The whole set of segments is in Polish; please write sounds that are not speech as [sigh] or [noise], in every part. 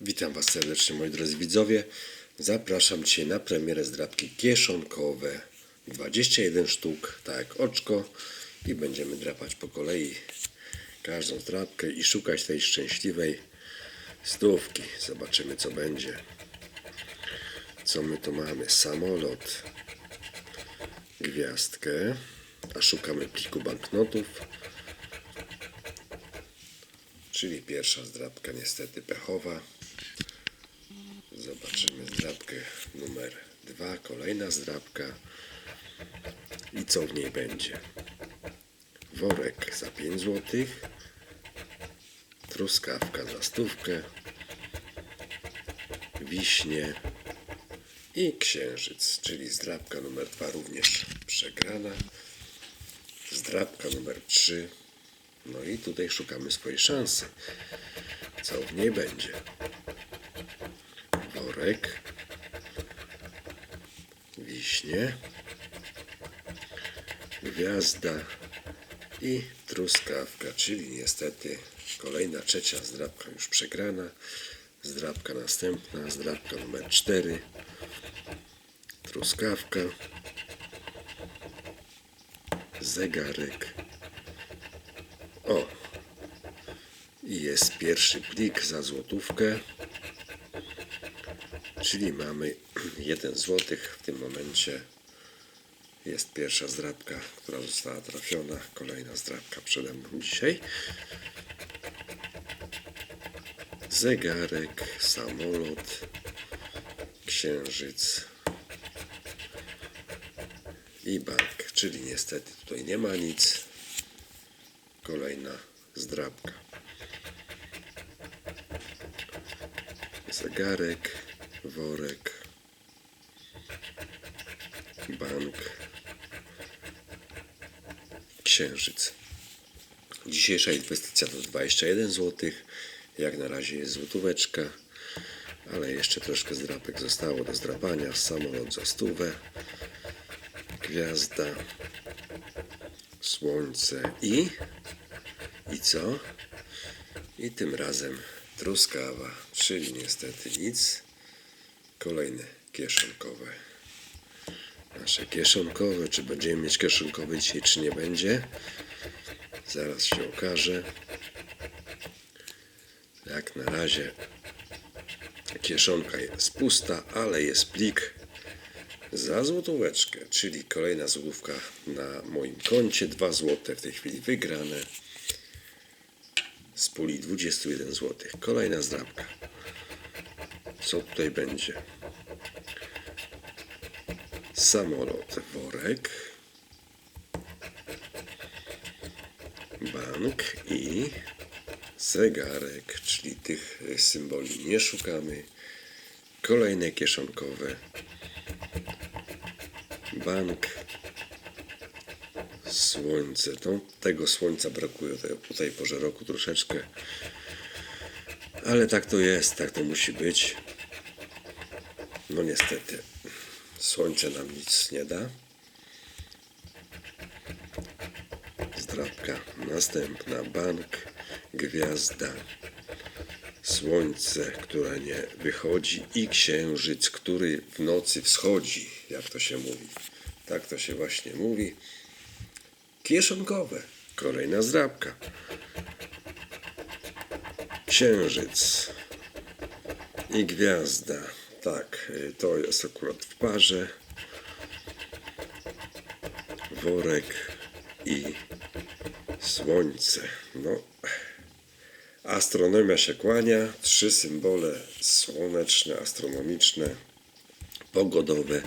Witam Was serdecznie moi drodzy widzowie. Zapraszam Cię na premierę zdrabki kieszonkowe. 21 sztuk, tak jak oczko. I będziemy drapać po kolei każdą zdrabkę i szukać tej szczęśliwej stówki. Zobaczymy co będzie. Co my tu mamy? Samolot, gwiazdkę, a szukamy pliku banknotów. Czyli pierwsza zdrabka niestety pechowa. Zobaczymy zdrabkę numer dwa, kolejna zdrabka. I co w niej będzie? Worek za 5 zł, truskawka za stówkę, wiśnie i księżyc, czyli zdrabka numer dwa również przegrana. Zdrabka numer 3 no i tutaj szukamy swojej szansy. Co w niej będzie? Worek, wiśnie, gwiazda i truskawka, czyli niestety kolejna trzecia zdrabka już przegrana. Zdrabka następna, zdrabka numer 4, truskawka, zegarek. O! I jest pierwszy plik za złotówkę. Czyli mamy [clears throat] 1 złotych w tym momencie. Jest pierwsza zdrabka, która została trafiona. Kolejna zdrabka przede mną dzisiaj. Zegarek, samolot, księżyc i bank. Czyli niestety tutaj nie ma nic kolejna zdrabka. Zegarek, worek, bank, księżyc. Dzisiejsza inwestycja to 21 zł. Jak na razie jest złotóweczka, ale jeszcze troszkę zdrapek zostało do zdrapania. Samolot za stówę, gwiazda, słońce i i co? I tym razem truskawa, czyli niestety nic. Kolejne kieszonkowe. Nasze kieszonkowe, czy będziemy mieć kieszonkowe dzisiaj, czy nie będzie? Zaraz się okaże. Jak na razie kieszonka jest pusta, ale jest plik za złotóweczkę, czyli kolejna złotówka na moim koncie. 2 złote w tej chwili wygrane z puli 21 zł. Kolejna zdrabka. Co tutaj będzie? Samolot, worek, bank i zegarek, czyli tych symboli nie szukamy. Kolejne kieszonkowe. Bank, słońce. To, tego słońca brakuje tutaj, tej porze roku troszeczkę. Ale tak to jest, tak to musi być. No niestety, słońce nam nic nie da. Zdrabka następna, bank, gwiazda, słońce, które nie wychodzi i księżyc, który w nocy wschodzi, jak to się mówi. Tak to się właśnie mówi. Kieszonkowe. Kolejna zdrabka. Księżyc. I gwiazda. Tak, to jest akurat w parze. Worek i słońce. No, astronomia się kłania. Trzy symbole słoneczne, astronomiczne, pogodowe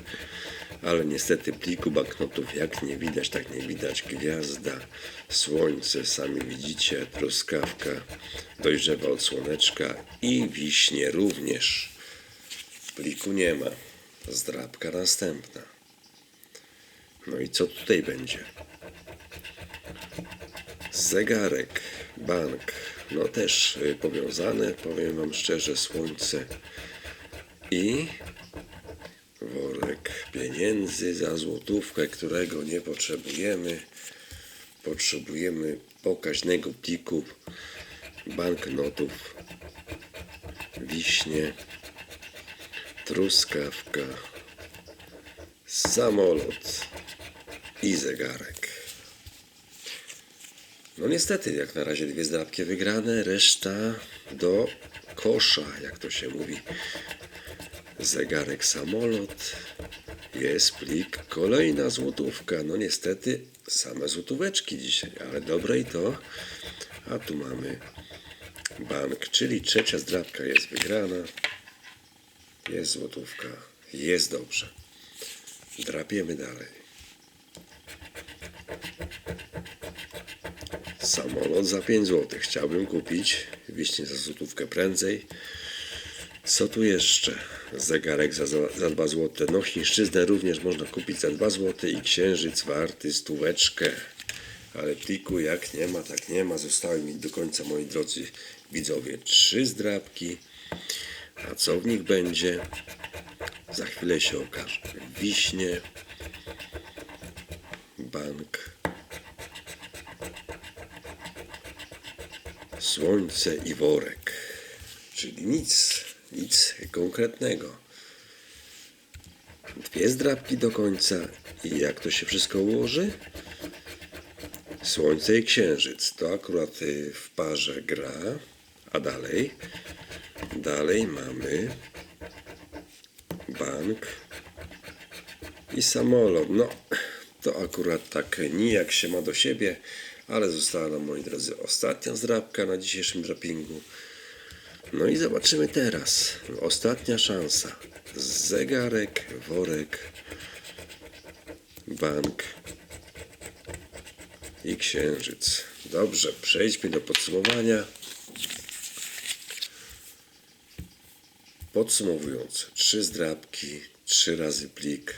ale niestety pliku banknotów jak nie widać, tak nie widać. Gwiazda, słońce, sami widzicie, truskawka dojrzewa od słoneczka i wiśnie również. Pliku nie ma. Zdrabka następna. No i co tutaj będzie? Zegarek, bank, no też y, powiązane, powiem Wam szczerze, słońce i worek pieniędzy za złotówkę, którego nie potrzebujemy. Potrzebujemy pokaźnego pliku banknotów wiśnie, truskawka, samolot i zegarek. No niestety, jak na razie dwie zdrabki wygrane, reszta do kosza, jak to się mówi. Zegarek, samolot, jest plik, kolejna złotówka. No niestety, same złotóweczki dzisiaj, ale dobre i to. A tu mamy bank, czyli trzecia zdrabka jest wygrana. Jest złotówka, jest dobrze. Drapiemy dalej. Samolot za 5 zł. Chciałbym kupić. Wiśnie za złotówkę prędzej. Co tu jeszcze? Zegarek za, za 2 zł. No chińszczyznę również można kupić za 2 zł i księżyc warty stóweczkę. Ale pliku jak nie ma, tak nie ma. Zostały mi do końca, moi drodzy widzowie, trzy zdrabki. A co w nich będzie? Za chwilę się okaże. Wiśnie, bank, słońce i worek. Czyli nic, nic konkretnego. Dwie zdrabki do końca i jak to się wszystko ułoży? Słońce i księżyc. To akurat y, w parze gra. A dalej? Dalej mamy bank i samolot. No, to akurat tak nijak się ma do siebie, ale została nam, moi drodzy, ostatnia zdrabka na dzisiejszym drapingu. No i zobaczymy teraz. Ostatnia szansa. Zegarek, worek, bank i księżyc. Dobrze, przejdźmy do podsumowania. Podsumowując, trzy zdrabki, trzy razy plik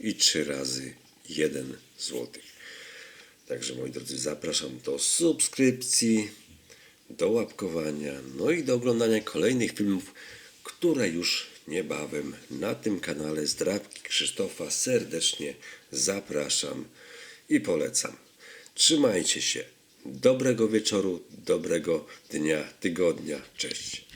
i trzy razy jeden złotych. Także moi drodzy, zapraszam do subskrypcji, do łapkowania, no i do oglądania kolejnych filmów, które już niebawem na tym kanale Zdrabki Krzysztofa serdecznie zapraszam i polecam. Trzymajcie się. Dobrego wieczoru, dobrego dnia, tygodnia. Cześć.